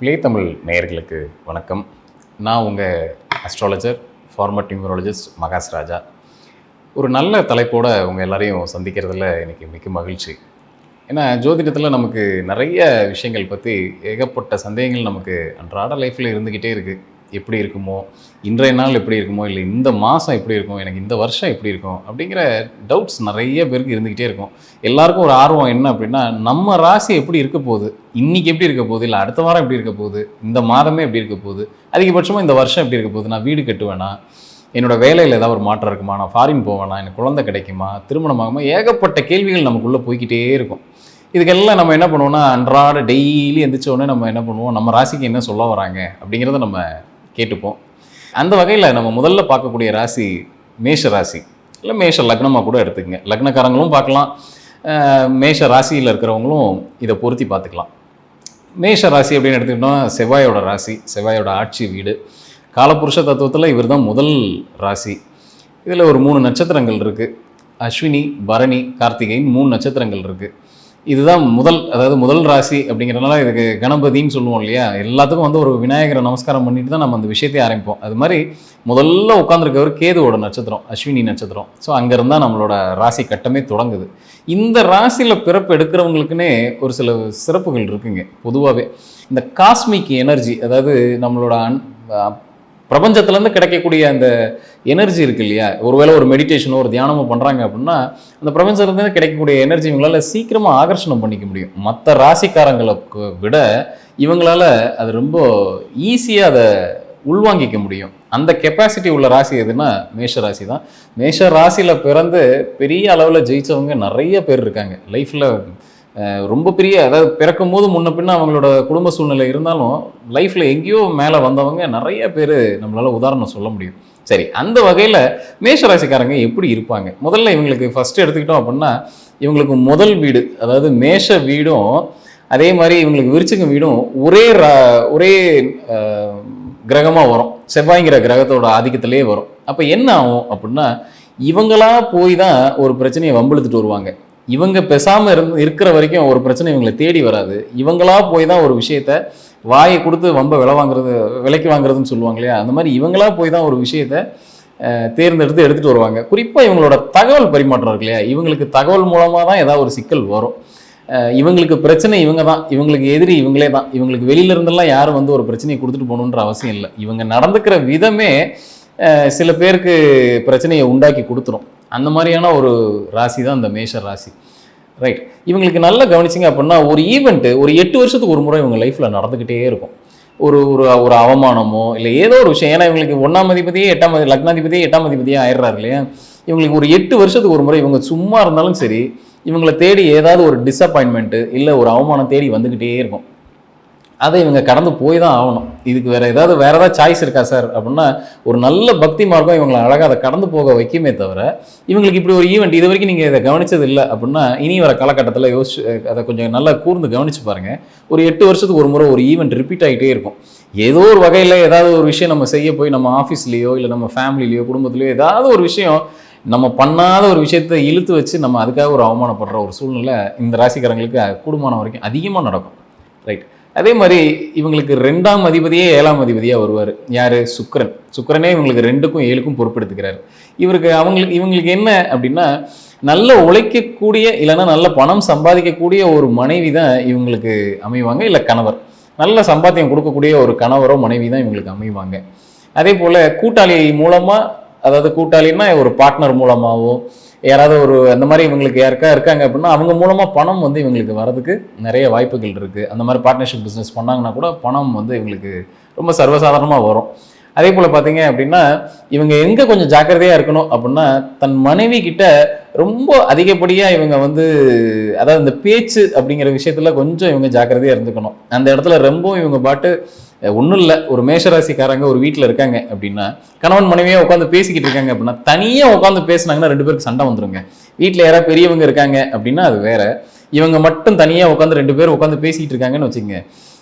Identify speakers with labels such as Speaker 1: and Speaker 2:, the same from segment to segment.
Speaker 1: Play Tamil நேயர்களுக்கு வணக்கம். நான் உங்கள் astrologer former numerologist Mahas Raja. ஒரு நல்ல தலைப்போடு உங்கள் எல்லாரையும் சந்திக்கிறதுல எனக்கு மிக்க மகிழ்ச்சி. ஏன்னா ஜோதிடத்தில் நமக்கு நிறைய விஷயங்கள் பற்றி ஏகப்பட்ட சந்தேகங்கள் நமக்கு அன்றாட லைஃப்பில் இருந்துக்கிட்டே இருக்குது எப்படி இருக்குமோ இன்றைய நாள் எப்படி இருக்குமோ இல்லை இந்த மாதம் எப்படி இருக்கும் எனக்கு இந்த வருஷம் எப்படி இருக்கும் அப்படிங்கிற டவுட்ஸ் நிறைய பேருக்கு இருந்துக்கிட்டே இருக்கும். எல்லாருக்கும் ஒரு ஆர்வம் என்ன அப்படின்னா நம்ம ராசி எப்படி இருக்க போகுது? இன்றைக்கி எப்படி இருக்க போகுது? இல்லை அடுத்த வாரம் எப்படி இருக்க போகுது? இந்த மாதமே எப்படி இருக்க போகுது? அதிகபட்சமாக இந்த வருஷம் எப்படி இருக்க போகுது? நான் வீடு கட்டுவேனா? என்னோட வேலையில் ஏதாவது ஒரு மாற்றம் இருக்குமா? நான் ஃபாரின் போவேனா? எனக்கு குழந்தை கிடைக்குமா? திருமணமாகுமா? ஏகப்பட்ட கேள்விகள் நமக்குள்ளே போய்கிட்டே இருக்கும். இதுக்கெல்லாம் நம்ம என்ன பண்ணுவோம்னா அன்றாட டெய்லி எந்திரிச்ச உடனே நம்ம என்ன பண்ணுவோம்? நம்ம ராசிக்கு என்ன சொல்ல வராங்க? அப்படிங்கிறத நம்ம கேட்டுப்போம். அந்த வகையில் நம்ம முதல்ல பார்க்கக்கூடிய ராசி மேஷ ராசி. இல்லை மேஷ லக்னமாக கூட எடுத்துக்கங்க. லக்னக்காரங்களும் பார்க்கலாம். மேஷ ராசியில் இருக்கிறவங்களும் இதை பொருத்தி பார்த்துக்கலாம். மேஷ ராசி அப்படின்னு எடுத்துக்கிட்டோம்னா செவ்வாயோட ராசி செவ்வாயோட ஆட்சி வீடு. காலபுருஷ தத்துவத்தில் இவர் தான் முதல் ராசி. இதில் ஒரு மூணு நட்சத்திரங்கள் இருக்குது அஸ்வினி பரணி கார்த்திகைன்னு மூணு நட்சத்திரங்கள் இருக்குது இதுதான் முதல் அதாவது முதல் ராசி அப்படிங்கிறதுனால இதுக்கு கணபதின்னு சொல்லுவோம் இல்லையா? எல்லாத்துக்கும் வந்து ஒரு விநாயகரை நமஸ்காரம் பண்ணிட்டு தான் நம்ம அந்த விஷயத்தை ஆரம்பிப்போம். அது மாதிரி முதல்ல உட்காந்துருக்கவர் கேதுவோட நட்சத்திரம் அஸ்வினி நட்சத்திரம். ஸோ அங்கேருந்து தான் நம்மளோட ராசி கட்டமே தொடங்குது. இந்த ராசியில் பிறப்பு எடுக்கிறவங்களுக்குன்னே ஒரு சில சிறப்புகள் இருக்குங்க. பொதுவாகவே இந்த காஸ்மிக் எனர்ஜி அதாவது நம்மளோட அன் பிரபஞ்சத்துலேருந்து கிடைக்கக்கூடிய அந்த எனர்ஜி இருக்கு இல்லையா? ஒருவேளை ஒரு மெடிடேஷனோ ஒரு தியானமோ பண்ணுறாங்க அப்படின்னா அந்த பிரபஞ்சத்துலேருந்து கிடைக்கக்கூடிய எனர்ஜி இவங்களால் சீக்கிரமாக ஆகர்ஷணம் பண்ணிக்க முடியும். மற்ற ராசிக்காரங்களுக்கு விட இவங்களால அது ரொம்ப ஈஸியாக அதை உள்வாங்கிக்க முடியும். அந்த கெப்பாசிட்டி உள்ள ராசி எதுனா மேஷ ராசி தான். மேஷ ராசியில் பிறந்து பெரிய அளவில் ஜெயிச்சவங்க நிறைய பேர் இருக்காங்க. லைஃப்பில் ரொம்ப பெரிய அதாவது பிறக்கும் போது முன்ன பின்ன அவங்களோட குடும்ப சூழ்நிலை இருந்தாலும் லைஃப்பில் எங்கேயோ மேலே வந்தவங்க நிறைய பேர் நம்மளால் உதாரணம் சொல்ல முடியும். சரி அந்த வகையில் மேஷராசிக்காரங்க எப்படி இருப்பாங்க? முதல்ல இவங்களுக்கு ஃபஸ்ட்டு எடுத்துக்கிட்டோம் அப்படின்னா இவங்களுக்கு முதல் வீடு அதாவது மேஷ வீடும் அதே மாதிரி இவங்களுக்கு விருச்சிக வீடும் ஒரே ரா- ஒரே கிரகமாக வரும். செவ்வாய்ங்கிற கிரகத்தோட ஆதிக்கத்திலே வரும். அப்போ என்ன ஆகும் அப்படின்னா இவங்களா போய் தான் ஒரு பிரச்சனையை வம்பெழுத்துட்டு வருவாங்க. இவங்க பெசாமல் இருந்து இருக்கிற வரைக்கும் ஒரு பிரச்சனை இவங்களை தேடி வராது. இவங்களா போய் தான் ஒரு விஷயத்த வாயை கொடுத்து வம்ப விலை வாங்குறது விலைக்கு வாங்குறதுன்னு சொல்லுவாங்க இல்லையா? அந்த மாதிரி இவங்களா போய் தான் ஒரு விஷயத்த தேர்ந்தெடுத்து எடுத்துட்டு வருவாங்க. குறிப்பாக இவங்களோட தகவல் பரிமாற்றம் இருக்கு இல்லையா? இவங்களுக்கு தகவல் மூலமாக தான் ஏதாவது ஒரு சிக்கல் வரும். இவங்களுக்கு பிரச்சனை இவங்க தான். இவங்களுக்கு எதிரி இவங்களே தான். இவங்களுக்கு வெளியில இருந்தெல்லாம் யாரும் வந்து ஒரு பிரச்சனையை கொடுத்துட்டு போகணுன்ற அவசியம் இல்லை. இவங்க நடந்துக்கிற விதமே சில பேருக்கு பிரச்சனையை உண்டாக்கி கொடுத்துரும். அந்த மாதிரியான ஒரு ராசி தான் இந்த மேஷ ராசி. ரைட் இவங்களுக்கு நல்லா கவனிச்சிங்க அப்படின்னா ஒரு ஈவெண்ட்டு ஒரு எட்டு வருஷத்துக்கு ஒரு முறை இவங்க லைஃப்பில் நடந்துக்கிட்டே இருக்கும். ஒரு ஒரு ஒரு அவமானமோ இல்லை ஏதோ ஒரு விஷயம். ஏன்னா இவங்களுக்கு ஒன்றாம் அதிபதியே எட்டாம் அதி- லக்னாதிபதியே எட்டாம் அதிபதியே ஆயிடுறாரு இல்லையா? இவங்களுக்கு ஒரு எட்டு வருஷத்துக்கு ஒரு முறை இவங்க சும்மா இருந்தாலும் சரி இவங்களை தேடி ஏதாவது ஒரு டிசப்பாயின்மெண்ட்டு இல்லை ஒரு அவமானம் தேடி வந்துக்கிட்டே இருக்கும். அதை இவங்க கடந்து போய் தான் ஆகணும். இதுக்கு வேற ஏதாவது வேற ஏதாவது சாய்ஸ் இருக்கா சார் அப்படின்னா ஒரு நல்ல பக்தி மார்க்கம் இவங்களை அழகாக அதை கடந்து போக வைக்குமே தவிர இவங்களுக்கு இப்படி ஒரு ஈவெண்ட் இது வரைக்கும் நீங்கள் இதை கவனிச்சது இல்லை அப்படின்னா இனி வர காலகட்டத்தில் யோசிச்சு அதை கொஞ்சம் நல்லா கூர்ந்து கவனிச்சு பாருங்க. ஒரு எட்டு வருஷத்துக்கு ஒரு முறை ஒரு ஈவெண்ட் ரிப்பீட் ஆகிட்டே இருக்கும். ஏதோ ஒரு வகையில் ஏதாவது ஒரு விஷயம் நம்ம செய்ய போய் நம்ம ஆஃபீஸ்லேயோ இல்லை நம்ம ஃபேமிலிலேயோ குடும்பத்திலேயோ ஏதாவது ஒரு விஷயம் நம்ம பண்ணாத ஒரு விஷயத்தை இழுத்து வச்சு நம்ம அதுக்காக ஒரு அவமானப்படுற ஒரு சூழ்நிலை இந்த ராசிக்காரங்களுக்கு கூடுமானம் வரைக்கும் அதிகமாக நடக்கும். ரைட் அதே மாதிரி இவங்களுக்கு ரெண்டாம் அதிபதியே ஏழாம் அதிபதியாக வருவார். யார்? சுக்கரன். சுக்கரனே இவங்களுக்கு ரெண்டுக்கும் ஏழுக்கும் பொறுப்பெடுத்துக்கிறாரு. இவருக்கு அவங்களுக்கு இவங்களுக்கு என்ன அப்படின்னா நல்ல உழைக்கக்கூடிய இல்லைன்னா நல்ல பணம் சம்பாதிக்கக்கூடிய ஒரு மனைவி தான் இவங்களுக்கு அமைவாங்க இல்லை கணவர். நல்ல சம்பாத்தியம் கொடுக்கக்கூடிய ஒரு கணவரோ மனைவி தான் இவங்களுக்கு அமைவாங்க. அதே போல் கூட்டாளி மூலமாக அதாவது கூட்டாளின்னா ஒரு பார்ட்னர் மூலமாகவோ யாராவது ஒரு அந்த மாதிரி இவங்களுக்கு யாருக்கா இருக்காங்க அப்படின்னா அவங்க மூலமாக பணம் வந்து இவங்களுக்கு வரதுக்கு நிறைய வாய்ப்புகள் இருக்குது அந்த மாதிரி பார்ட்னர்ஷிப் பிஸ்னஸ் பண்ணாங்கன்னா கூட பணம் வந்து இவங்களுக்கு ரொம்ப சர்வசாதாரணமாக வரும். அதே போல் பார்த்தீங்க அப்படின்னா இவங்க எங்கே கொஞ்சம் ஜாக்கிரதையாக இருக்கணும் அப்படின்னா தன் மனைவி கிட்ட ரொம்ப அதிகப்படியாக இவங்க வந்து அதாவது இந்த பேச்சு அப்படிங்கிற விஷயத்தில் கொஞ்சம் இவங்க ஜாக்கிரதையாக இருந்துக்கணும். அந்த இடத்துல ரொம்பவும் இவங்க பாட்டு ஒன்றும் இல்லை. ஒரு மேஷராசிக்காரங்க ஒரு வீட்டில் இருக்காங்க அப்படின்னா கணவன் மனைவியாக உட்காந்து பேசிக்கிட்டு இருக்காங்க அப்படின்னா தனியாக உட்காந்து பேசுனாங்கன்னா ரெண்டு பேருக்கு சண்டை வந்துருங்க. வீட்டில் யாராவது பெரியவங்க இருக்காங்க அப்படின்னா அது வேற. இவங்க மட்டும் தனியாக உட்காந்து ரெண்டு பேரும் உட்காந்து பேசிக்கிட்டு இருக்காங்கன்னு வச்சுக்கோங்க.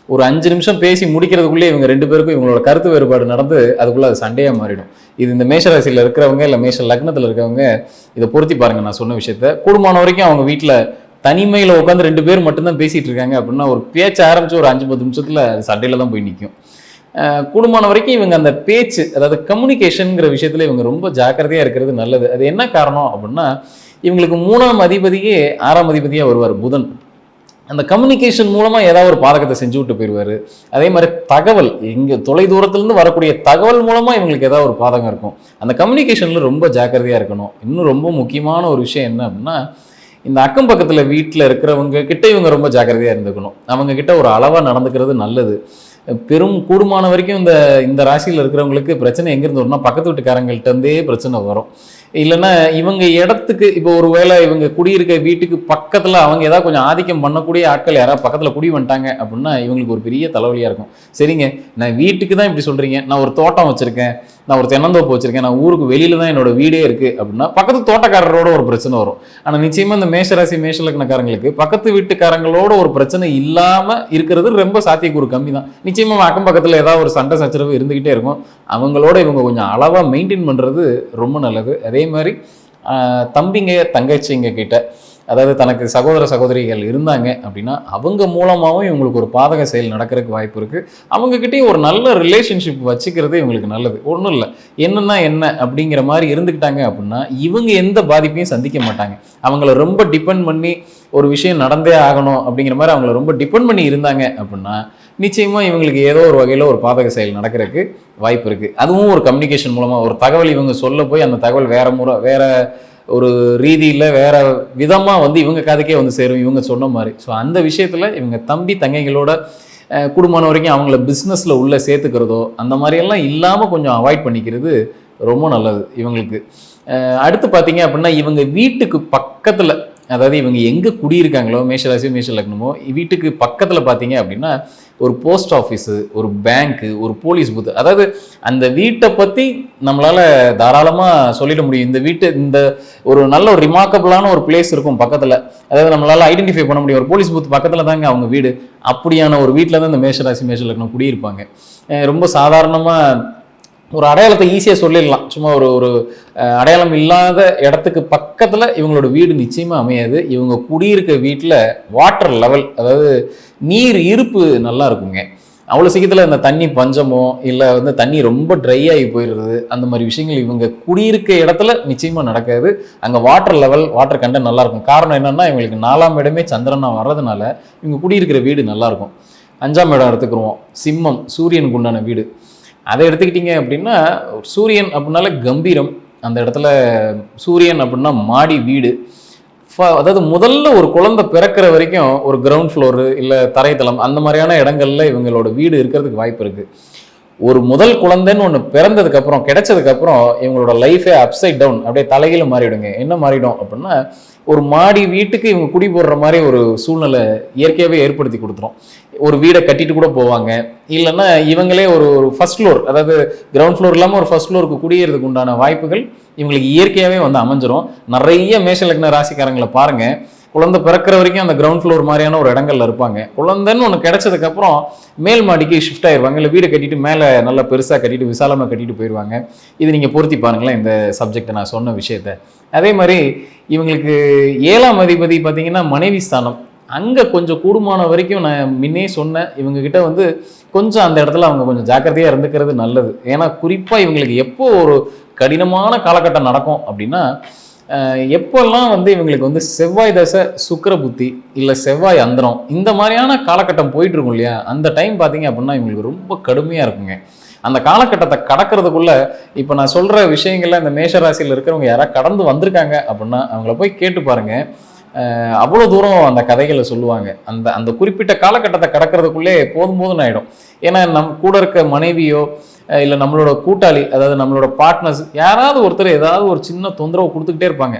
Speaker 1: ஒரு அஞ்சு நிமிஷம் பேசி முடிக்கிறதுக்குள்ளே இவங்க ரெண்டு பேருக்கும் இவங்களோட கருத்து வேறுபாடு நடந்து அதுக்குள்ளே அது சண்டையாக மாறிடும். இது இந்த மேஷராசியில் இருக்கிறவங்க இல்லை மேஷ லக்னத்தில் இருக்கிறவங்க இதை பொருத்தி பாருங்கள் நான் சொன்ன விஷயத்த. கூடுமான வரைக்கும் அவங்க வீட்டில் தனிமையில் உட்காந்து ரெண்டு பேர் மட்டும்தான் பேசிகிட்டு இருக்காங்க அப்படின்னா ஒரு பேச்ச ஆரம்பிச்சு ஒரு அஞ்சு பத்து நிமிஷத்தில் சண்டையில் தான் போய் நிற்கும் கூடுமான வரைக்கும் இவங்க அந்த பேச்சு அதாவது கம்யூனிகேஷனுங்கிற விஷயத்தில் இவங்க ரொம்ப ஜாக்கிரதையாக இருக்கிறது நல்லது. அது என்ன காரணம் அப்படின்னா இவங்களுக்கு மூணாம் அதிபதியே ஆறாம் அதிபதியாக வருவார் புதன். அந்த கம்யூனிகேஷன் மூலமாக ஏதாவது ஒரு பாதகத்தை செஞ்சு விட்டு போயிடுவார். அதே மாதிரி தகவல் இங்கே தொலை தூரத்துலேருந்து வரக்கூடிய தகவல் மூலமாக இவங்களுக்கு ஏதாவது ஒரு பாதகம் இருக்கும். அந்த கம்யூனிகேஷனில் ரொம்ப ஜாக்கிரதையாக இருக்கணும். இன்னும் ரொம்ப முக்கியமான ஒரு விஷயம் என்ன அப்படின்னா இந்த அக்கம் பக்கத்தில் வீட்டில் இருக்கிறவங்க கிட்ட இவங்க ரொம்ப ஜாக்கிரதையாக இருந்துக்கணும். அவங்க கிட்ட ஒரு அளவாக நடந்துக்கிறது நல்லது. பெரும் கூடுமான வரைக்கும் இந்த இந்த ராசியில் இருக்கிறவங்களுக்கு பிரச்சனை எங்கேருந்து வரும்னா பக்கத்து வீட்டுக்காரங்கள்ட்ட இருந்தே பிரச்சனை வரும். இல்லைன்னா இவங்க இடத்துக்கு இப்போ ஒரு வேளை இவங்க குடியிருக்க வீட்டுக்கு பக்கத்தில் அவங்க ஏதாவது கொஞ்சம் ஆதிக்கம் பண்ணக்கூடிய ஆட்கள் யாராவது பக்கத்தில் குடி வந்துட்டாங்க அப்படின்னா இவங்களுக்கு ஒரு பெரிய தலைவலியாக இருக்கும். சரிங்க நான் வீட்டுக்கு தான் இப்படி சொல்கிறீங்க நான் ஒரு தோட்டம் வச்சுருக்கேன். நான் ஒரு தென்னந்தோப்பு வச்சிருக்கேன் நான் ஊருக்கு வெளியில தான் என்னோட வீடே இருக்கு அப்படின்னா பக்கத்து தோட்டக்காரரோட ஒரு பிரச்சனை வரும். ஆனா நிச்சயமா இந்த மேஷராசி மேஷலக்கணக்காரங்களுக்கு பக்கத்து வீட்டுக்காரங்களோட ஒரு பிரச்சனை இல்லாம இருக்கிறது ரொம்ப சாத்தியக்கூறு கம்மி தான். நிச்சயமா அக்கம் பக்கத்துல ஏதாவது ஒரு சண்டை சச்சரவு இருந்துகிட்டே இருக்கும். அவங்களோட இவங்க கொஞ்சம் அளவா மெயின்டைன் பண்றது ரொம்ப நல்லது. அதே மாதிரி தம்பிங்க தங்கச்சிங்க கிட்ட அதாவது தனக்கு சகோதர சகோதரிகள் இருந்தாங்க அப்படின்னா அவங்க மூலமாகவும் இவங்களுக்கு ஒரு பாதக செயல் நடக்கிறதுக்கு வாய்ப்பு இருக்குது அவங்கக்கிட்டேயும் ஒரு நல்ல ரிலேஷன்ஷிப் வச்சுக்கிறது இவங்களுக்கு நல்லது. ஒன்றும் இல்லை. என்னென்னா என்ன அப்படிங்கிற மாதிரி இருந்துக்கிட்டாங்க அப்படின்னா இவங்க எந்த பாதிப்பையும் சந்திக்க மாட்டாங்க. அவங்கள ரொம்ப டிபெண்ட் பண்ணி ஒரு விஷயம் நடந்தே ஆகணும் அப்படிங்கிற மாதிரி அவங்கள ரொம்ப டிபெண்ட் பண்ணி இருந்தாங்க அப்படின்னா நிச்சயமாக இவங்களுக்கு ஏதோ ஒரு வகையில் ஒரு பாதக செயல் நடக்கிறதுக்கு வாய்ப்பு இருக்குது அதுவும் ஒரு கம்யூனிகேஷன் மூலமாக ஒரு தகவல் இவங்க சொல்ல போய் அந்த தகவல் வேறு முறை வேறு ஒரு ரீதியில் வேற விதமாக வந்து இவங்க கதைக்கே வந்து சேரும் இவங்க சொன்ன மாதிரி. ஸோ அந்த விஷயத்தில் இவங்க தம்பி தங்கைகளோட குடும்பம் வரைக்கும் அவங்கள பிஸ்னஸில் உள்ளே சேர்த்துக்கிறதோ அந்த மாதிரியெல்லாம் இல்லாமல் கொஞ்சம் அவாய்ட் பண்ணிக்கிறது ரொம்ப நல்லது இவங்களுக்கு. அடுத்து பார்த்தீங்க அப்படின்னா இவங்க வீட்டுக்கு பக்கத்தில் அதாவது இவங்க எங்கே குடியிருக்காங்களோ மேஷராசி மேஷ லக்னமோ வீட்டுக்கு பக்கத்தில் பார்த்தீங்க அப்படின்னா ஒரு போஸ்ட் ஆஃபீஸு ஒரு பேங்க்கு ஒரு போலீஸ் பூத்து அதாவது அந்த வீட்டை பற்றி நம்மளால் தாராளமாக சொல்லிட முடியும். இந்த வீட்டு இந்த ஒரு நல்ல ஒரு ரிமார்க்கபிளான ஒரு பிளேஸ் இருக்கும் பக்கத்தில். அதாவது நம்மளால் ஐடென்டிஃபை பண்ண முடியும். ஒரு போலீஸ் பூத் பக்கத்தில் தாங்க அவங்க வீடு. அப்படியான ஒரு வீட்டில் தான் இந்த மேஷராசி மேஷ குடியிருப்பாங்க. ரொம்ப சாதாரணமாக ஒரு அடையாளத்தை ஈஸியாக சொல்லிடலாம். சும்மா ஒரு ஒரு அடையாளம் இல்லாத இடத்துக்கு பக்கத்தில் இவங்களோட வீடு நிச்சயமாக அமையாது. இவங்க குடியிருக்க வீட்டில் வாட்டர் லெவல் அதாவது நீர் இருப்பு நல்லா இருக்குங்க. அவ்வளோ சீக்கிரத்தில் இந்த தண்ணி பஞ்சமோ இல்லை வந்து தண்ணி ரொம்ப ட்ரை ஆகி போயிடுறது அந்த மாதிரி விஷயங்கள் இவங்க குடியிருக்க இடத்துல நிச்சயமாக நடக்காது. அங்கே வாட்டர் லெவல் வாட்டர் கண்டென்ட் நல்லா இருக்கும். காரணம் என்னென்னா இவங்களுக்கு நாலாம் இடமே சந்திரனா வர்றதுனால இவங்க குடியிருக்கிற வீடு நல்லாயிருக்கும் அஞ்சாம் இடம் எடுத்துக்கிருவோம். சிம்மம் சூரியனுக்கு உண்டான வீடு. அதை எடுத்துக்கிட்டீங்க அப்படின்னா சூரியன் அப்படின்னால கம்பீரம். அந்த இடத்துல சூரியன் அப்படின்னா மாடி வீடு. அதாவது முதல்ல ஒரு குழந்தை பிறக்கிற வரைக்கும் ஒரு கிரவுண்ட் ஃப்ளோரு இல்லை தரைத்தளம் அந்த மாதிரியான இடங்கள்ல இவங்களோட வீடு இருக்கிறதுக்கு வாய்ப்பு இருக்குது ஒரு முதல் குழந்தைன்னு ஒன்று பிறந்ததுக்கப்புறம் கிடைச்சதுக்கப்புறம் இவங்களோட லைஃபே அப்சைட் டவுன் அப்படியே தலையில் மாறிடுங்க. என்ன மாறிடும் அப்படின்னா ஒரு மாடி வீட்டுக்கு இவங்க குடி போடுற மாதிரி ஒரு சூழ்நிலை இயற்கையாகவே ஏற்படுத்தி கொடுத்துரும். ஒரு வீடை கட்டிட்டு கூட போவாங்க. இல்லைன்னா இவங்களே ஒரு ஒரு ஃபர்ஸ்ட் ஃப்ளோர் அதாவது கிரவுண்ட் ஃப்ளோர் இல்லாமல் ஒரு ஃபர்ஸ்ட் ஃப்ளோருக்கு குடியேறதுக்கு உண்டான வாய்ப்புகள் இவங்களுக்கு இயற்கையாகவே வந்து அமைஞ்சிரும். நிறைய மேஷலக்ன ராசிக்காரங்களை பாருங்கள் குழந்தை பிறக்கிற வரைக்கும் அந்த கிரவுண்ட் ஃப்ளோர் மாதிரியான ஒரு இடங்கள்ல இருப்பாங்க. குழந்தைன்னு ஒன்று கிடைச்சதுக்கப்புறம் மேல் மாடிக்கு ஷிஃப்ட் ஆயிடுவாங்க இல்லை வீடு கட்டிட்டு மேலே நல்லா பெருசாக கட்டிட்டு விசாலமாக கட்டிட்டு போயிடுவாங்க இது நீங்கள் பொருத்தி பாருங்களேன் இந்த சப்ஜெக்டை நான் சொன்ன விஷயத்த. அதே மாதிரி இவங்களுக்கு ஏழாம் அதிபதி பார்த்தீங்கன்னா மனைவி ஸ்தானம். அங்கே கொஞ்சம் கூடுமான வரைக்கும் நான் முன்னே சொன்னேன் இவங்கக்கிட்ட வந்து கொஞ்சம் அந்த இடத்துல அவங்க கொஞ்சம் ஜாக்கிரதையாக இருந்துக்கிறது நல்லது. ஏன்னா குறிப்பாக இவங்களுக்கு எப்போ ஒரு கடினமான காலகட்டம் நடக்கும் அப்படின்னா எப்போல்லாம் வந்து இவங்களுக்கு வந்து செவ்வாய் தசை சுக்கிர புத்தி இல்லை செவ்வாய் அந்தரம் இந்த மாதிரியான காலகட்டம் போயிட்டு இருக்கும் இல்லையா? அந்த டைம் பார்த்தீங்க அப்படின்னா இவங்களுக்கு ரொம்ப கடுமையாக இருக்குங்க. அந்த காலகட்டத்தை கடக்கிறதுக்குள்ள இப்போ நான் சொல்கிற விஷயங்கள்ல இந்த மேஷ ராசியில் இருக்கிறவங்க யாராவது கடந்து வந்திருக்காங்க அப்படின்னா அவங்கள போய் கேட்டு பாருங்கள் அவ்வளோ தூரம் அந்த கதைகளை சொல்லுவாங்க. அந்த அந்த குறிப்பிட்ட காலகட்டத்தை கடக்கிறதுக்குள்ளே போதும் போதும் ஆகிடும் ஏன்னா நம் கூட இருக்க மனைவியோ இல்லை நம்மளோட கூட்டாளி அதாவது நம்மளோட பார்ட்னர்ஸ் யாராவது ஒருத்தர் ஏதாவது ஒரு சின்ன தொந்தரவு கொடுத்துக்கிட்டே இருப்பாங்க.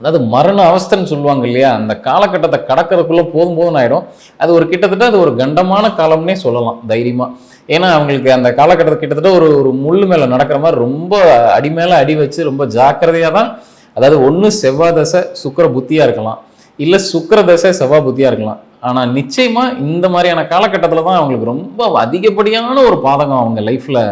Speaker 1: அதாவது மரண அவஸ்தைன்னு சொல்லுவாங்க இல்லையா? அந்த காலகட்டத்தை கடக்கிறதுக்குள்ளே போதும் போதும் ஆகிடும் அது ஒரு கிட்டத்தட்ட அது ஒரு கண்டமான காலம்னே சொல்லலாம் தைரியமாக ஏன்னா அவங்களுக்கு அந்த காலகட்டத்தை கிட்டத்தட்ட ஒரு ஒரு முள் மேலே நடக்கிற மாதிரி ரொம்ப அடி மேலே அடி வச்சு ரொம்ப ஜாக்கிரதையாக தான் அதாவது ஒன்று செவ்வாய் தசை சுக்கிர புத்தியாக இருக்கலாம். இல்லை சுக்கர தசை செவ்வாய் புத்தியாக இருக்கலாம். ஆனால் நிச்சயமாக இந்த மாதிரியான காலகட்டத்தில் தான் அவங்களுக்கு ரொம்ப அதிகப்படியான ஒரு பாதகம் அவங்க லைஃப்பில்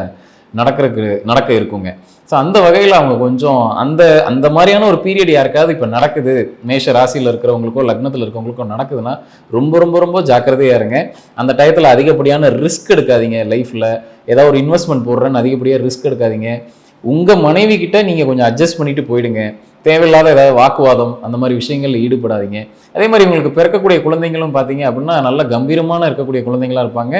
Speaker 1: நடக்கிறதுக்கு நடக்க இருக்குங்க. ஸோ அந்த வகையில் அவங்க கொஞ்சம் அந்த அந்த மாதிரியான ஒரு பீரியட் யாருக்காவது இப்போ நடக்குது மேஷ ராசியில் இருக்கிறவங்களுக்கோ லக்னத்தில் இருக்கிறவங்களுக்கோ நடக்குதுன்னா ரொம்ப ரொம்ப ரொம்ப ஜாக்கிரதையாக இருங்க. அந்த டயத்தில் அதிகப்படியான ரிஸ்க் எடுக்காதீங்க லைஃப்பில் ஏதாவது ஒரு இன்வெஸ்ட்மெண்ட் போடுறேன்னு அதிகப்படியாக ரிஸ்க் எடுக்காதீங்க. உங்கள் மனைவி கிட்ட நீங்கள் கொஞ்சம் அட்ஜஸ்ட் பண்ணிட்டு போயிடுங்க. தேவையில்லாத ஏதாவது வாக்குவாதம் அந்த மாதிரி விஷயங்களில் ஈடுபடாதீங்க. அதே மாதிரி இவங்களுக்கு பிறக்கக்கூடிய குழந்தைங்களும் பார்த்தீங்க அப்படின்னா நல்ல கம்பீரமான இருக்கக்கூடிய குழந்தைங்களா இருப்பாங்க.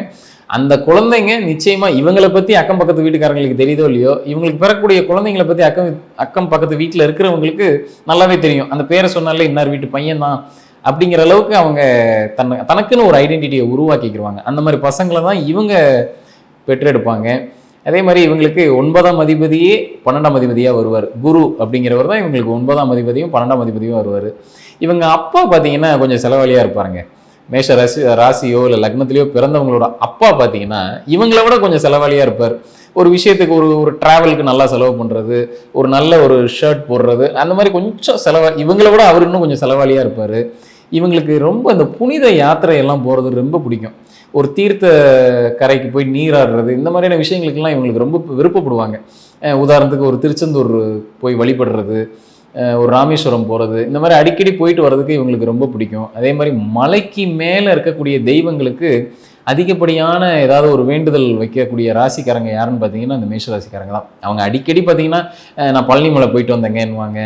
Speaker 1: அந்த குழந்தைங்க நிச்சயமாக இவங்களை பற்றி அக்கம் பக்கத்து வீட்டுக்காரங்களுக்கு தெரியுதோ இல்லையோ இவங்களுக்கு பிறக்கக்கூடிய குழந்தைங்களை பற்றி அக்கம் அக்கம் பக்கத்து வீட்டில் இருக்கிறவங்களுக்கு நல்லாவே தெரியும். அந்த பேரை சொன்னாலே இன்னார் வீட்டு பையன் தான் அப்படிங்கிற அளவுக்கு அவங்க தன்னை தனக்குன்னு ஒரு ஐடென்டிட்டியை உருவாக்கிக்கிடுவாங்க அந்த மாதிரி பசங்களை தான் இவங்க பெற்றெடுப்பாங்க. அதே மாதிரி இவங்களுக்கு ஒன்பதாம் அதிபதியே பன்னெண்டாம் அதிபதியாக வருவார். குரு அப்படிங்கிறவர் தான் இவங்களுக்கு ஒன்பதாம் அதிபதியும் பன்னெண்டாம் அதிபதியும் வருவார். இவங்க அப்பா பார்த்தீங்கன்னா கொஞ்சம் செலவாளியாக இருப்பாருங்க. மேஷ ராசி ராசியோ இல்லை லக்னத்திலேயோ பிறந்தவங்களோட அப்பா பார்த்தீங்கன்னா இவங்கள விட கொஞ்சம் செலவாளியாக இருப்பார். ஒரு விஷயத்துக்கு ஒரு ஒரு ட்ராவலுக்கு நல்லா செலவு பண்ணுறது ஒரு நல்ல ஒரு ஷர்ட் போடுறது அந்த மாதிரி கொஞ்சம் செலவா இவங்கள விட அவர் இன்னும் கொஞ்சம் செலவாளியாக இருப்பார். இவங்களுக்கு ரொம்ப இந்த புனித யாத்திரையெல்லாம் போகிறது ரொம்ப பிடிக்கும். ஒரு தீர்த்த கரைக்கு போய் நீராடுறது இந்த மாதிரியான விஷயங்களுக்கெல்லாம் இவங்களுக்கு ரொம்ப விருப்பப்படுவாங்க. உதாரணத்துக்கு ஒரு திருச்செந்தூர் போய் வழிபடுறது ஒரு ராமேஸ்வரம் போகிறது இந்த மாதிரி அடிக்கடி போயிட்டு வர்றதுக்கு இவங்களுக்கு ரொம்ப பிடிக்கும். அதே மாதிரி மலைக்கு மேலே இருக்கக்கூடிய தெய்வங்களுக்கு அதிகப்படியான ஏதாவது ஒரு வேண்டுதல் வைக்கக்கூடிய ராசிக்காரங்க யாருன்னு பார்த்தீங்கன்னா அந்த மேஷ ராசிக்காரங்க தான். அவங்க அடிக்கடி பார்த்தீங்கன்னா நான் பழனி மலை போயிட்டு வந்தேங்கன்னுவாங்க.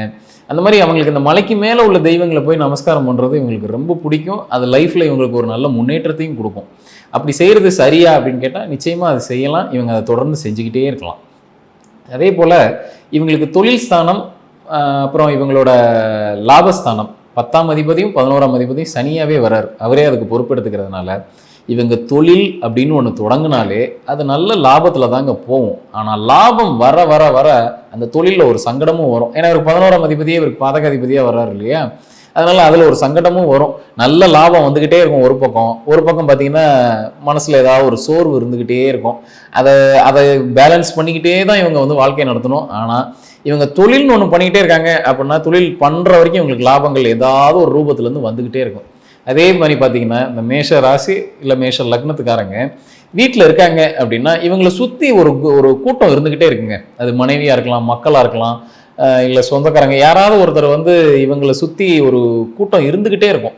Speaker 1: அந்த மாதிரி அவங்களுக்கு இந்த மலைக்கு மேலே உள்ள தெய்வங்களை போய் நமஸ்காரம் பண்ணுறது இவங்களுக்கு ரொம்ப பிடிக்கும். அது லைஃப்பில் இவங்களுக்கு ஒரு நல்ல முன்னேற்றத்தையும் கொடுக்கும். அப்படி செய்கிறது சரியா அப்படின்னு கேட்டால் நிச்சயமாக அது செய்யலாம். இவங்க அதை தொடர்ந்து செஞ்சுக்கிட்டே இருக்கலாம். அதே போல் இவங்களுக்கு தொழில் ஸ்தானம் அப்புறம் இவங்களோட லாபஸ்தானம் பத்தாம் அதிபதியும் பதினோராம் அதிபதியும் சனியாகவே வரார். அவரே அதுக்கு பொறுப்பெடுத்துக்கிறதுனால இவங்க தொழில் அப்படின்னு ஒன்று தொடங்கினாலே அது நல்ல லாபத்தில் தாங்க போகும். ஆனால் லாபம் வர வர வர அந்த தொழிலில் ஒரு சங்கடமும் வரும். ஏன்னா இவருக்கு பதினோராம் அதிபதியே இவருக்கு பாதக அதிபதியாக வர்றாரு இல்லையா? அதனால அதில் ஒரு சங்கடமும் வரும். நல்ல லாபம் வந்துக்கிட்டே இருக்கும் ஒரு பக்கம். ஒரு பக்கம் பார்த்தீங்கன்னா மனசில் ஏதாவது ஒரு சோர்வு இருந்துக்கிட்டே இருக்கும். அதை அதை பேலன்ஸ் பண்ணிக்கிட்டே தான் இவங்க வந்து வாழ்க்கையை நடத்தணும். ஆனால் இவங்க தொழில்னு ஒன்று பண்ணிக்கிட்டே இருக்காங்க அப்படின்னா தொழில் பண்ணுற வரைக்கும் இவங்களுக்கு லாபங்கள் ஏதாவது ஒரு ரூபத்துலேருந்து வந்துக்கிட்டே இருக்கும். அதே மாதிரி பார்த்தீங்கன்னா இந்த மேஷ ராசி இல்லை மேஷ லக்னத்துக்காரங்க வீட்டில் இருக்காங்க அப்படின்னா இவங்களை சுற்றி ஒரு ஒரு கூட்டம் இருந்துக்கிட்டே இருக்குங்க. அது மனைவியாக இருக்கலாம் மக்களாக இருக்கலாம் இல்லை சொந்தக்காரங்க. யாராவது ஒருத்தர் வந்து இவங்களை சுற்றி ஒரு கூட்டம் இருந்துக்கிட்டே இருக்கும்.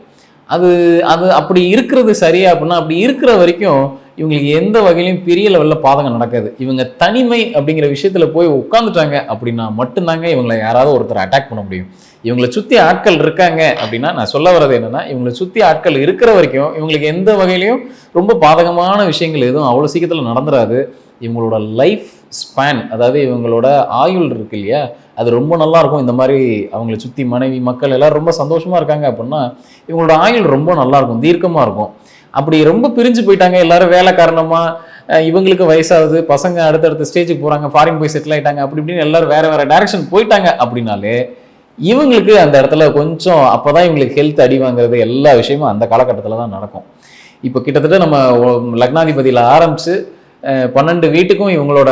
Speaker 1: அது அது அப்படி இருக்கிறது சரியா அப்படின்னா அப்படி இருக்கிற வரைக்கும் இவங்களுக்கு எந்த வகையிலையும் பெரிய லெவலில் பாதகம் நடக்காது. இவங்க தனிமை அப்படிங்கிற விஷயத்தில் போய் உட்காந்துட்டாங்க அப்படின்னா மட்டும்தாங்க இவங்களை யாராவது ஒருத்தர் அட்டாக் பண்ண முடியும். இவங்களை சுற்றி ஆட்கள் இருக்காங்க அப்படின்னா நான் சொல்ல வர்றது என்னென்னா இவங்களை சுற்றி ஆட்கள் இருக்கிற வரைக்கும் இவங்களுக்கு எந்த வகையிலையும் ரொம்ப பாதகமான விஷயங்கள் எதுவும் அவ்வளோ சீக்கிரத்தில் நடந்துடாது இவங்களோட லைஃப் ஸ்பேன் அதாவது இவங்களோட ஆயுள் இருக்கு இல்லையா அது ரொம்ப நல்லா இருக்கும். இந்த மாதிரி அவங்கள சுற்றி மனைவி மக்கள் எல்லோரும் ரொம்ப சந்தோஷமாக இருக்காங்க அப்படின்னா இவங்களோட ஆயுள் ரொம்ப நல்லா இருக்கும் தீர்க்கமாக இருக்கும். அப்படி ரொம்ப பிரிஞ்சு போயிட்டாங்க. எல்லாரும் வேலை காரணமாக இவங்களுக்கு வயசாகுது பசங்க அடுத்தடுத்த ஸ்டேஜுக்கு போகிறாங்க ஃபாரின் போய் செட்டில் ஆகிட்டாங்க அப்படி இப்படின்னு எல்லாரும் வேறு வேறு டைரக்ஷன் போயிட்டாங்க அப்படின்னாலே இவங்களுக்கு அந்த இடத்துல கொஞ்சம் அப்போதான் இவங்களுக்கு ஹெல்த் அடி வாங்குறது எல்லா விஷயமும் அந்த காலகட்டத்தில் தான் நடக்கும். இப்போ கிட்டத்தட்ட நம்ம லக்னாதிபதியில் ஆரம்பித்து பன்னெண்டு வீட்டுக்கும் இவங்களோட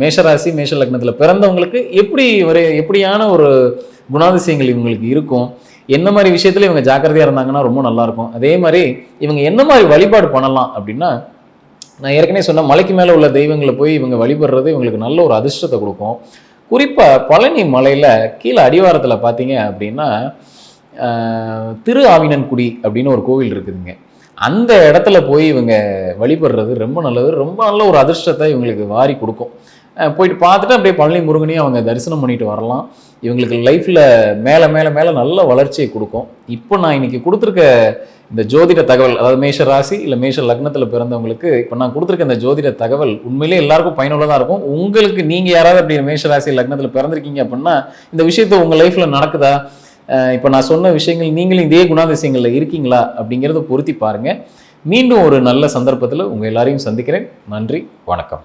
Speaker 1: மேஷராசி மேஷ லக்னத்தில் பிறந்தவங்களுக்கு எப்படி ஒரு எப்படியான ஒரு குணாதிசயங்கள் இவங்களுக்கு இருக்கும் என்ன மாதிரி விஷயத்தில் இவங்க ஜாக்கிரதையாக இருந்தாங்கன்னா ரொம்ப நல்லாயிருக்கும் அதே மாதிரி இவங்க என்ன மாதிரி வழிபாடு பண்ணலாம் அப்படின்னா நான் ஏற்கனவே சொன்ன மலைக்கு மேலே உள்ள தெய்வங்களை போய் இவங்க வழிபடுறது இவங்களுக்கு நல்ல ஒரு அதிர்ஷ்டத்தை கொடுக்கும். குறிப்பாக பழனி மலையில் கீழே அடிவாரத்தில் பார்த்தீங்க அப்படின்னா திரு ஆவினன்குடி அப்படின்னு ஒரு கோவில் இருக்குதுங்க. அந்த இடத்துல போய் இவங்க வழிபடுறது ரொம்ப நல்லது. ரொம்ப நல்ல ஒரு அதிர்ஷ்டத்தை இவங்களுக்கு வாரி கொடுக்கும். போயிட்டு பார்த்துட்டு அப்படியே பழனி முருகனையும் அவங்க தரிசனம் பண்ணிட்டு வரலாம். இவங்களுக்கு லைஃப்பில் மேலே மேலே மேலே நல்ல வளர்ச்சியை கொடுக்கும். இப்போ நான் இன்னைக்கு கொடுத்துருக்க இந்த ஜோதிட தகவல் அதாவது மேஷ ராசி இல்லை மேஷ லக்னத்தில் பிறந்தவங்களுக்கு இப்போ நான் கொடுத்துருக்க இந்த ஜோதிட தகவல் உண்மையிலே எல்லாருக்கும் பயனுள்ளதாக இருக்கும். உங்களுக்கு நீங்கள் யாராவது அப்படி மேஷ ராசி லக்னத்தில் பிறந்திருக்கீங்க அப்படின்னா இந்த விஷயத்தை உங்கள் லைஃப்பில் நடக்குதா? இப்போ நான் சொன்ன விஷயங்கள் நீங்களும் இதே குணாதிசயங்களில் இருக்கீங்களா அப்படிங்கிறத பொருத்தி பாருங்கள் மீண்டும் ஒரு நல்ல சந்தர்ப்பத்தில் உங்கள் எல்லாரையும் சந்திக்கிறேன். நன்றி வணக்கம்.